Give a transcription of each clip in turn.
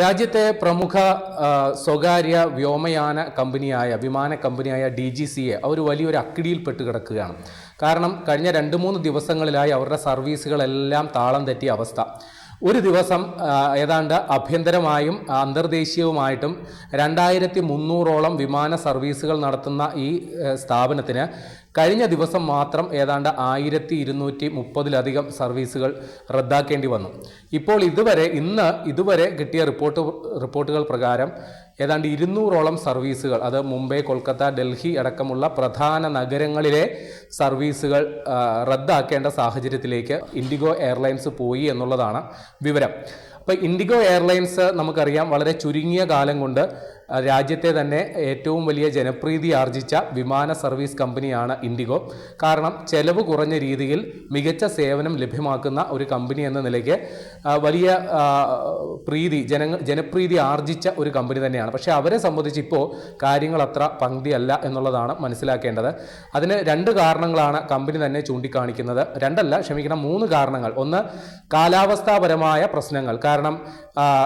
രാജ്യത്തെ പ്രമുഖ സ്വകാര്യ വ്യോമയാന കമ്പനിയായ വിമാന കമ്പനിയായ ഡി ജി സി എ അവർ വലിയൊരു അക്കിടിയിൽപ്പെട്ട് കിടക്കുകയാണ്. കാരണം കഴിഞ്ഞ രണ്ട് മൂന്ന് ദിവസങ്ങളിലായി അവരുടെ സർവീസുകളെല്ലാം താളം തെറ്റിയ അവസ്ഥ. ഒരു ദിവസം ഏതാണ്ട് ആഭ്യന്തരമായും അന്തർദേശീയവുമായിട്ടും രണ്ടായിരത്തി മുന്നൂറോളം വിമാന സർവീസുകൾ നടത്തുന്ന ഈ സ്ഥാപനത്തിന് കഴിഞ്ഞ ദിവസം മാത്രം ഏതാണ്ട് ആയിരത്തി ഇരുന്നൂറ്റി മുപ്പതിലധികം സർവീസുകൾ റദ്ദാക്കേണ്ടി വന്നു. ഇപ്പോൾ ഇതുവരെ ഇന്ന് ഇതുവരെ കിട്ടിയ റിപ്പോർട്ട് റിപ്പോർട്ടുകൾ പ്രകാരം ഏതാണ്ട് ഇരുന്നൂറോളം സർവീസുകൾ അത് മുംബൈ കൊൽക്കത്ത ഡൽഹി അടക്കമുള്ള പ്രധാന നഗരങ്ങളിലെ സർവീസുകൾ റദ്ദാക്കേണ്ട സാഹചര്യത്തിലേക്ക് ഇൻഡിഗോ എയർലൈൻസ് പോയി എന്നുള്ളതാണ് വിവരം. അപ്പോൾ ഇൻഡിഗോ എയർലൈൻസ് നമുക്കറിയാം വളരെ ചുരുങ്ങിയ കാലം കൊണ്ട് രാജ്യത്തെ തന്നെ ഏറ്റവും വലിയ ജനപ്രീതി ആർജിച്ച വിമാന സർവീസ് കമ്പനിയാണ് ഇൻഡിഗോ. കാരണം ചെലവ് കുറഞ്ഞ രീതിയിൽ മികച്ച സേവനം ലഭ്യമാക്കുന്ന ഒരു കമ്പനി എന്ന നിലയ്ക്ക് വലിയ പ്രീതി ജനങ്ങൾ ജനപ്രീതി ആർജിച്ച ഒരു കമ്പനി തന്നെയാണ്. പക്ഷേ അവരെ സംബന്ധിച്ച് ഇപ്പോൾ കാര്യങ്ങൾ അത്ര പങ്ക്തിയല്ല എന്നുള്ളതാണ് മനസ്സിലാക്കേണ്ടത്. അതിന് രണ്ട് കാരണങ്ങളാണ് കമ്പനി തന്നെ ചൂണ്ടിക്കാണിക്കുന്നത്. രണ്ടല്ല ക്ഷമിക്കണം മൂന്ന് കാരണങ്ങൾ. ഒന്ന് കാലാവസ്ഥാപരമായ പ്രശ്നങ്ങൾ. കാരണം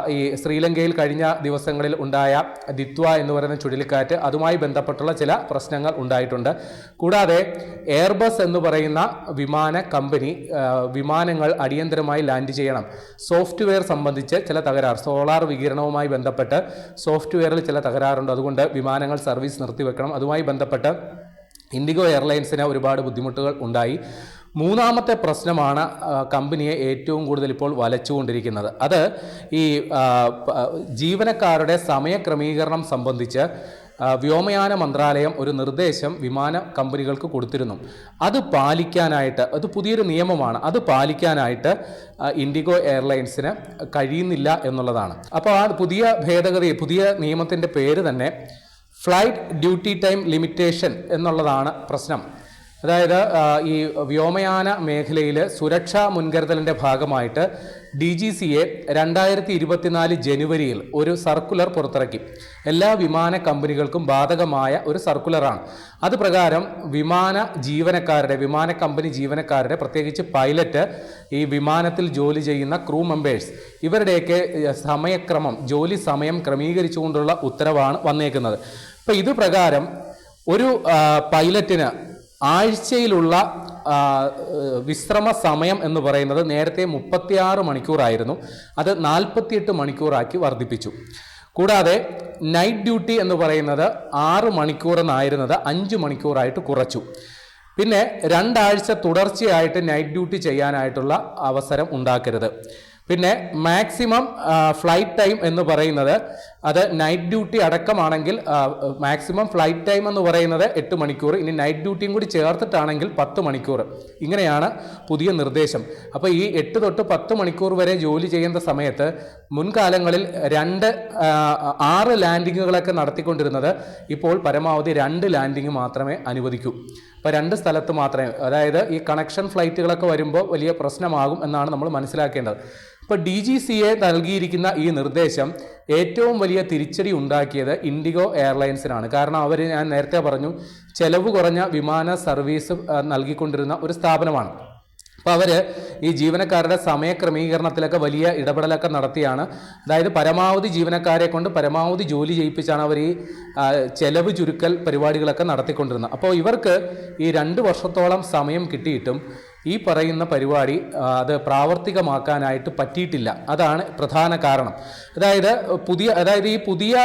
ഈ ശ്രീലങ്കയിൽ കഴിഞ്ഞ ദിവസങ്ങളിൽ ഉണ്ടായ ദിത്വ എന്ന് പറയുന്ന ചുഴലിക്കാറ്റ് അതുമായി ബന്ധപ്പെട്ടുള്ള ചില പ്രശ്നങ്ങൾ ഉണ്ടായിട്ടുണ്ട്. കൂടാതെ എയർബസ് എന്ന് പറയുന്ന വിമാന കമ്പനി വിമാനങ്ങൾ അടിയന്തരമായി ലാൻഡ് ചെയ്യണം. സോഫ്റ്റ്വെയർ സംബന്ധിച്ച് ചില തകരാർ സോളാർ വികിരണവുമായി ബന്ധപ്പെട്ട് സോഫ്റ്റ്വെയറിൽ ചില തകരാറുണ്ട്. അതുകൊണ്ട് വിമാനങ്ങൾ സർവീസ് നിർത്തിവെക്കണം. അതുമായി ബന്ധപ്പെട്ട് ഇൻഡിഗോ എയർലൈൻസിന് ഒരുപാട് ബുദ്ധിമുട്ടുകൾ ഉണ്ടായി. മൂന്നാമത്തെ പ്രശ്നമാണ് കമ്പനിയെ ഏറ്റവും കൂടുതൽ ഇപ്പോൾ വലച്ചുകൊണ്ടിരിക്കുന്നത്. അത് ഈ ജീവനക്കാരുടെ സമയക്രമീകരണം സംബന്ധിച്ച് വ്യോമയാന മന്ത്രാലയം ഒരു നിർദ്ദേശം വിമാന കമ്പനികൾക്ക് കൊടുത്തിരുന്നു. അത് പാലിക്കാനായിട്ട് അത് പുതിയൊരു നിയമമാണ്. അത് പാലിക്കാനായിട്ട് ഇൻഡിഗോ എയർലൈൻസിന് കഴിയുന്നില്ല എന്നുള്ളതാണ്. അപ്പോൾ ആ പുതിയ ഭേദഗതി പുതിയ നിയമത്തിന്റെ പേര് തന്നെ ഫ്ലൈറ്റ് ഡ്യൂട്ടി ടൈം ലിമിറ്റേഷൻ എന്നുള്ളതാണ് പ്രശ്നം. അതായത് ഈ വ്യോമയാന മേഖലയിൽ സുരക്ഷാ മുൻകരുതലിന്റെ ഭാഗമായിട്ട് ഡി ജി സി എ രണ്ടായിരത്തി ഇരുപത്തിനാല് ജനുവരിയിൽ ഒരു സർക്കുലർ പുറത്തിറക്കി. എല്ലാ വിമാന കമ്പനികൾക്കും ബാധകമായ ഒരു സർക്കുലറാണ്. അത് പ്രകാരം വിമാന ജീവനക്കാരുടെ വിമാന കമ്പനി ജീവനക്കാരുടെ പ്രത്യേകിച്ച് പൈലറ്റ് ഈ വിമാനത്തിൽ ജോലി ചെയ്യുന്ന ക്രൂ മെമ്പേഴ്സ് ഇവരുടെയൊക്കെ സമയക്രമം ജോലി സമയം ക്രമീകരിച്ചുകൊണ്ടുള്ള ഉത്തരവാണ് വന്നേക്കുന്നത്. അപ്പോൾ ഇത് പ്രകാരം ഒരു പൈലറ്റിന് ആഴ്ചയിലുള്ള വിശ്രമ സമയം എന്ന് പറയുന്നത് നേരത്തെ മുപ്പത്തിയാറ് മണിക്കൂറായിരുന്നു. അത് നാൽപ്പത്തിയെട്ട് മണിക്കൂറാക്കി വർദ്ധിപ്പിച്ചു. കൂടാതെ നൈറ്റ് ഡ്യൂട്ടി എന്ന് പറയുന്നത് ആറ് മണിക്കൂർ എന്നായിരുന്നത് അഞ്ച് മണിക്കൂറായിട്ട് കുറച്ചു. പിന്നെ രണ്ടാഴ്ച തുടർച്ചയായിട്ട് നൈറ്റ് ഡ്യൂട്ടി ചെയ്യാനായിട്ടുള്ള അവസരം ഉണ്ടാക്കരുത്. പിന്നെ മാക്സിമം ഫ്ലൈറ്റ് ടൈം എന്ന് പറയുന്നത് അത് നൈറ്റ് ഡ്യൂട്ടി അടക്കമാണെങ്കിൽ മാക്സിമം ഫ്ലൈറ്റ് ടൈം എന്ന് പറയുന്നത് എട്ട് മണിക്കൂർ. ഇനി നൈറ്റ് ഡ്യൂട്ടിയും കൂടി ചേർത്തിട്ടാണെങ്കിൽ പത്ത് മണിക്കൂർ. ഇങ്ങനെയാണ് പുതിയ നിർദ്ദേശം. അപ്പോൾ ഈ എട്ട് തൊട്ട് പത്ത് മണിക്കൂർ വരെ ജോലി ചെയ്യുന്ന സമയത്ത് മുൻകാലങ്ങളിൽ രണ്ട് ആറ് ലാൻഡിങ്ങുകളൊക്കെ നടത്തിക്കൊണ്ടിരുന്നത് ഇപ്പോൾ പരമാവധി രണ്ട് ലാൻഡിങ് മാത്രമേ അനുവദിക്കൂ. അപ്പോൾ രണ്ട് സ്ഥലത്ത് മാത്രമേ അതായത് ഈ കണക്ഷൻ ഫ്ലൈറ്റുകളൊക്കെ വരുമ്പോൾ വലിയ പ്രശ്നമാകും എന്നാണ് നമ്മൾ മനസ്സിലാക്കേണ്ടത്. ഇപ്പോൾ ഡി ജി സി എ നൽകിയിരിക്കുന്ന ഈ നിർദ്ദേശം ഏറ്റവും വലിയ തിരിച്ചടി ഉണ്ടാക്കിയത് ഇൻഡിഗോ എയർലൈൻസിനാണ്. കാരണം അവർ ഞാൻ നേരത്തെ പറഞ്ഞു ചെലവ് കുറഞ്ഞ വിമാന സർവീസ് നൽകിക്കൊണ്ടിരുന്ന ഒരു സ്ഥാപനമാണ്. അപ്പോൾ അവർ ഈ ജീവനക്കാരുടെ സമയക്രമീകരണത്തിലൊക്കെ വലിയ ഇടപെടലൊക്കെ നടത്തിയാണ്. അതായത് പരമാവധി ജീവനക്കാരെ കൊണ്ട് പരമാവധി ജോലി ചെയ്യിപ്പിച്ചാണ് അവർ ഈ ചെലവ് ചുരുക്കൽ പരിപാടികളൊക്കെ നടത്തിക്കൊണ്ടിരുന്നത്. അപ്പോൾ ഇവർക്ക് ഈ രണ്ട് വർഷത്തോളം സമയം കിട്ടിയിട്ടും ഈ പറയുന്ന പരിപാടി അത് പ്രാവർത്തികമാക്കാനായിട്ട് പറ്റിയിട്ടില്ല. അതാണ് പ്രധാന കാരണം. അതായത് പുതിയ അതായത് ഈ പുതിയ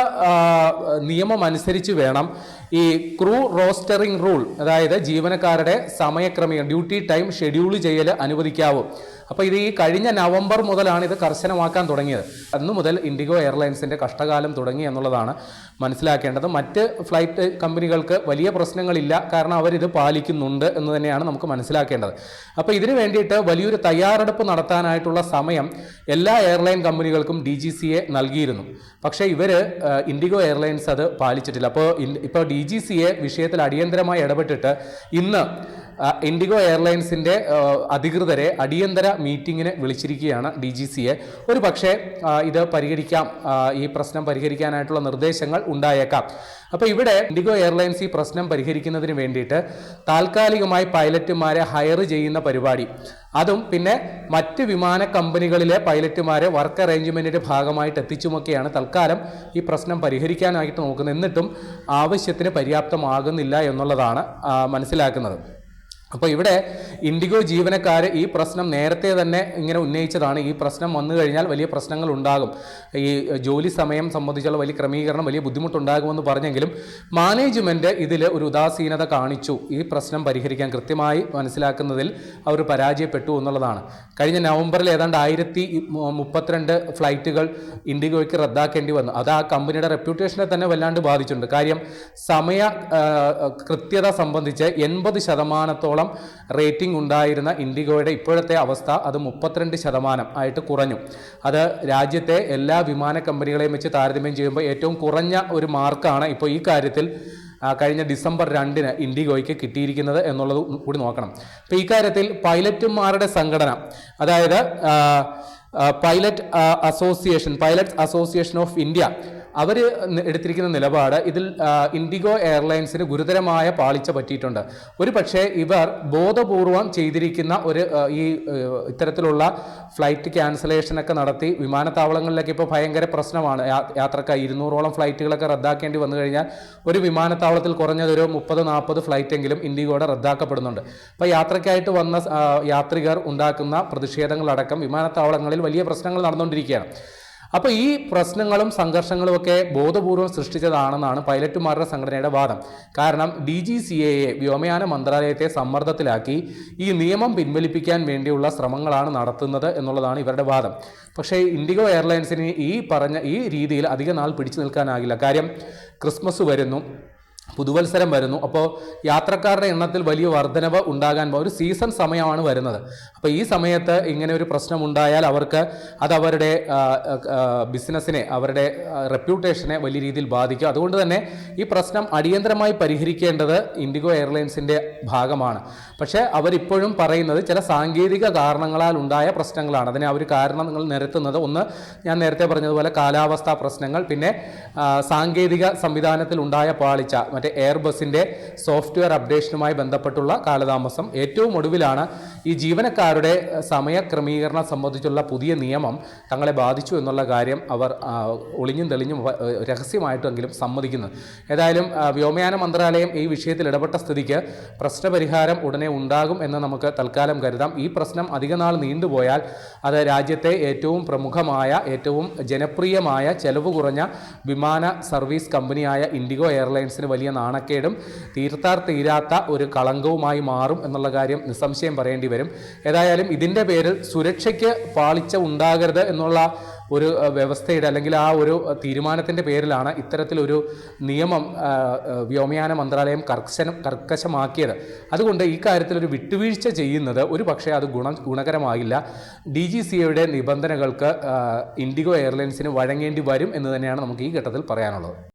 നിയമം അനുസരിച്ച് വേണം ഈ ക്രൂ റോസ്റ്ററിംഗ് റൂൾ അതായത് ജീവനക്കാരുടെ സമയക്രമീകരണം ഡ്യൂട്ടി ടൈം ഷെഡ്യൂൾ ചെയ്യൽ അനുവദിക്കാവൂ. അപ്പോൾ ഇത് ഈ കഴിഞ്ഞ നവംബർ മുതലാണ് ഇത് കർശനമാക്കാൻ തുടങ്ങിയത്. അന്ന് മുതൽ ഇൻഡിഗോ എയർലൈൻസിന്റെ കഷ്ടകാലം തുടങ്ങി എന്നുള്ളതാണ് മനസ്സിലാക്കേണ്ടത്. മറ്റ് ഫ്ലൈറ്റ് കമ്പനികൾക്ക് വലിയ പ്രശ്നങ്ങളില്ല കാരണം അവരിത് പാലിക്കുന്നുണ്ട് എന്ന് തന്നെയാണ് നമുക്ക് മനസ്സിലാക്കേണ്ടത്. അപ്പോൾ ഇതിനു വേണ്ടിയിട്ട് വലിയൊരു തയ്യാറെടുപ്പ് നടത്താനായിട്ടുള്ള സമയം എല്ലാ എയർലൈൻ കമ്പനികൾക്കും ഡി ജി നൽകിയിരുന്നു. പക്ഷേ ഇവർ ഇൻഡിഗോ എയർലൈൻസ് അത് പാലിച്ചിട്ടില്ല. അപ്പോൾ ഇപ്പോൾ ഡി ജി സിയെ വിഷയത്തിൽ അടിയന്തരമായി ഇടപെട്ടിട്ട് ഇന്ന് ഇൻഡിഗോ എയർലൈൻസിന്റെ അധികൃതരെ അടിയന്തര മീറ്റിങ്ങിന് വിളിച്ചിരിക്കുകയാണ് ഡി ജി സിയെ. ഒരു പക്ഷേ ഇത് പരിഹരിക്കാം ഈ പ്രശ്നം പരിഹരിക്കാനായിട്ടുള്ള നിർദ്ദേശങ്ങൾ ഉണ്ടായേക്കാം. അപ്പോൾ ഇവിടെ ഇൻഡിഗോ എയർലൈൻസ് ഈ പ്രശ്നം പരിഹരിക്കുന്നതിന് വേണ്ടിയിട്ട് താൽക്കാലികമായി പൈലറ്റുമാരെ ഹയർ ചെയ്യുന്ന പരിപാടി. അതും പിന്നെ മറ്റ് വിമാന കമ്പനികളിലെ പൈലറ്റുമാരെ വർക്ക് അറേഞ്ച്മെന്റിന്റെ ഭാഗമായിട്ട് എത്തിച്ചുമൊക്കെയാണ് തൽക്കാലം ഈ പ്രശ്നം പരിഹരിക്കാനായിട്ട് നോക്കുന്നത്. എന്നിട്ടും ആവശ്യത്തിന് പര്യാപ്തമാകുന്നില്ല എന്നുള്ളതാണ് മനസ്സിലാക്കുന്നത്. അപ്പോൾ ഇവിടെ ഇൻഡിഗോ ജീവനക്കാർ ഈ പ്രശ്നം നേരത്തെ തന്നെ ഇങ്ങനെ ഉന്നയിച്ചതാണ്. ഈ പ്രശ്നം വന്നു കഴിഞ്ഞാൽ വലിയ പ്രശ്നങ്ങൾ ഉണ്ടാകും. ഈ ജോലി സമയം സംബന്ധിച്ചുള്ള വലിയ ക്രമീകരണം വലിയ ബുദ്ധിമുട്ടുണ്ടാകുമെന്ന് പറഞ്ഞെങ്കിലും മാനേജ്മെന്റ് ഇതിൽ ഒരു ഉദാസീനത കാണിച്ചു. ഈ പ്രശ്നം പരിഹരിക്കാൻ കൃത്യമായി മനസ്സിലാക്കുന്നതിൽ അവർ പരാജയപ്പെട്ടു എന്നുള്ളതാണ്. കഴിഞ്ഞ നവംബറിൽ ഏതാണ്ട് ആയിരത്തി മുപ്പത്തിരണ്ട് ഫ്ലൈറ്റുകൾ ഇൻഡിഗോയ്ക്ക് റദ്ദാക്കേണ്ടി വന്നു. അത് ആ കമ്പനിയുടെ റെപ്യൂട്ടേഷനെ തന്നെ വല്ലാണ്ട് ബാധിച്ചിട്ടുണ്ട്. കാര്യം സമയ കൃത്യത സംബന്ധിച്ച് എൺപത് ശതമാനത്തോളം റേറ്റിംഗ് ഉണ്ടായിരുന്ന ഇൻഡിഗോയുടെ ഇപ്പോഴത്തെ അവസ്ഥ അത് മുപ്പത്തിരണ്ട് ശതമാനം ആയിട്ട് കുറഞ്ഞു. അത് രാജ്യത്തെ എല്ലാ വിമാന കമ്പനികളെയും വെച്ച് താരതമ്യം ചെയ്യുമ്പോൾ ഏറ്റവും കുറഞ്ഞ ഒരു മാർക്കാണ് ഇപ്പോൾ ഈ കാര്യത്തിൽ കഴിഞ്ഞ ഡിസംബർ രണ്ടിന് ഇൻഡിഗോയ്ക്ക് കിട്ടിയിരിക്കുന്നത് എന്നുള്ളത് കൂടി നോക്കണം. അപ്പോൾ ഈ കാര്യത്തിൽ പൈലറ്റുമാരുടെ സംഘടന അതായത് pilot association pilots association of India അവർ എടുത്തിരിക്കുന്ന നിലപാട് ഇതിൽ ഇൻഡിഗോ എയർലൈൻസിന് ഗുരുതരമായ പാളിച്ച പറ്റിയിട്ടുണ്ട്. ഒരു പക്ഷേ ഇവർ ബോധപൂർവം ചെയ്തിരിക്കുന്ന ഒരു ഈ ഇത്തരത്തിലുള്ള ഫ്ലൈറ്റ് ക്യാൻസലേഷനൊക്കെ നടത്തി വിമാനത്താവളങ്ങളിലൊക്കെ ഇപ്പോൾ ഭയങ്കര പ്രശ്നമാണ്. യാത്രക്കായി ഇരുന്നൂറോളം ഫ്ലൈറ്റുകളൊക്കെ റദ്ദാക്കേണ്ടി വന്നു കഴിഞ്ഞാൽ ഒരു വിമാനത്താവളത്തിൽ കുറഞ്ഞതൊരു മുപ്പത് നാൽപ്പത് ഫ്ലൈറ്റെങ്കിലും ഇൻഡിഗോയുടെ റദ്ദാക്കപ്പെടുന്നുണ്ട്. അപ്പോൾ യാത്രയ്ക്കായിട്ട് വന്ന യാത്രികർ ഉണ്ടാക്കുന്ന പ്രതിഷേധങ്ങളടക്കം വിമാനത്താവളങ്ങളിൽ വലിയ പ്രശ്നങ്ങൾ നടന്നുകൊണ്ടിരിക്കുകയാണ്. അപ്പോൾ ഈ പ്രശ്നങ്ങളും സംഘർഷങ്ങളും ഒക്കെ ബോധപൂർവം സൃഷ്ടിച്ചതാണെന്നാണ് പൈലറ്റുമാരുടെ സംഘടനയുടെ വാദം. കാരണം ഡി ജി സി എ വ്യോമയാന മന്ത്രാലയത്തെ സമ്മർദ്ദത്തിലാക്കി ഈ നിയമം പിൻവലിപ്പിക്കാൻ വേണ്ടിയുള്ള ശ്രമങ്ങളാണ് നടത്തുന്നത് എന്നുള്ളതാണ് ഇവരുടെ വാദം. പക്ഷേ ഇൻഡിഗോ എയർലൈൻസിന് ഈ പറഞ്ഞ ഈ രീതിയിൽ അധിക നാൾ പിടിച്ചു നിൽക്കാനാകില്ല. കാര്യം ക്രിസ്മസ് വരുന്നു. പുതുവത്സരം വരുന്നു. അപ്പോൾ യാത്രക്കാരുടെ എണ്ണത്തിൽ വലിയ വർധനവ് ഉണ്ടാകാൻ ഒരു സീസൺ സമയമാണ് വരുന്നത്. അപ്പോൾ ഈ സമയത്ത് ഇങ്ങനെ ഒരു പ്രശ്നം ഉണ്ടായാൽ അവർക്ക് അത് അവരുടെ ബിസിനസ്സിനെ അവരുടെ റെപ്യൂട്ടേഷനെ വലിയ രീതിയിൽ ബാധിക്കും. അതുകൊണ്ട് തന്നെ ഈ പ്രശ്നം അടിയന്തരമായി പരിഹരിക്കേണ്ടത് ഇൻഡിഗോ എയർലൈൻസിന്റെ ഭാഗമാണ്. പക്ഷേ അവരിപ്പോഴും പറയുന്നത് ചില സാങ്കേതിക കാരണങ്ങളാൽ ഉണ്ടായ പ്രശ്നങ്ങളാണ്. അതിനെ അവർ കാരണം കാരണങ്ങൾ നിരത്തുന്നത് ഒന്ന് ഞാൻ നേരത്തെ പറഞ്ഞതുപോലെ കാലാവസ്ഥാ പ്രശ്നങ്ങൾ പിന്നെ സാങ്കേതിക സംവിധാനത്തിൽ ഉണ്ടായ പാളിച്ച മറ്റേ എയർബസിന്റെ സോഫ്റ്റ്വെയർ അപ്ഡേഷനുമായി ബന്ധപ്പെട്ടുള്ള കാലതാമസം ഏറ്റവും ഒടുവിലാണ് ഈ ജീവനക്കാരുടെ സമയ ക്രമീകരണം സംബന്ധിച്ചുള്ള പുതിയ നിയമം തങ്ങളെ ബാധിച്ചു എന്നുള്ള കാര്യം അവർ ഒളിഞ്ഞും തെളിഞ്ഞും രഹസ്യമായിട്ടെങ്കിലും സമ്മതിക്കുന്നത്. ഏതായാലും വ്യോമയാന മന്ത്രാലയം ഈ വിഷയത്തിൽ ഇടപെട്ട സ്ഥിതിക്ക് പ്രശ്നപരിഹാരം ഉടനെ ഉണ്ടാകും എന്ന് നമുക്ക് തൽക്കാലം കരുതാം. ഈ പ്രശ്നം അധികനാൾ നീണ്ടുപോയാൽ അത് രാജ്യത്തെ ഏറ്റവും പ്രമുഖമായ ഏറ്റവും ജനപ്രിയമായ ചെലവ് കുറഞ്ഞ വിമാന സർവീസ് കമ്പനിയായ ഇൻഡിഗോ എയർലൈൻസിന് വലിയ നാണക്കേടും തീർത്താർ തീരാത്ത ഒരു കളങ്കവുമായി മാറും എന്നുള്ള കാര്യം നിസ്സംശയം പറയേണ്ടി വരും. ഏതായാലും ഇതിന്റെ പേരിൽ സുരക്ഷയ്ക്ക് പാളിച്ച ഉണ്ടാകരുത് എന്നുള്ള ഒരു വ്യവസ്ഥയുടെ അല്ലെങ്കിൽ ആ ഒരു തീരുമാനത്തിന്റെ പേരിലാണ് ഇത്തരത്തിലൊരു നിയമം വ്യോമയാന മന്ത്രാലയം കർശനം കർക്കശമാക്കിയത്. അതുകൊണ്ട് ഈ കാര്യത്തിൽ ഒരു വിട്ടുവീഴ്ച ചെയ്യുന്നത് ഒരു പക്ഷേ അത് ഗുണ ഗുണകരമാകില്ല. ഡി ജി സി എയുടെ നിബന്ധനകൾക്ക് ഇൻഡിഗോ എയർലൈൻസിന് വഴങ്ങേണ്ടി വരും എന്ന് തന്നെയാണ് നമുക്ക് ഈ ഘട്ടത്തിൽ പറയാനുള്ളത്.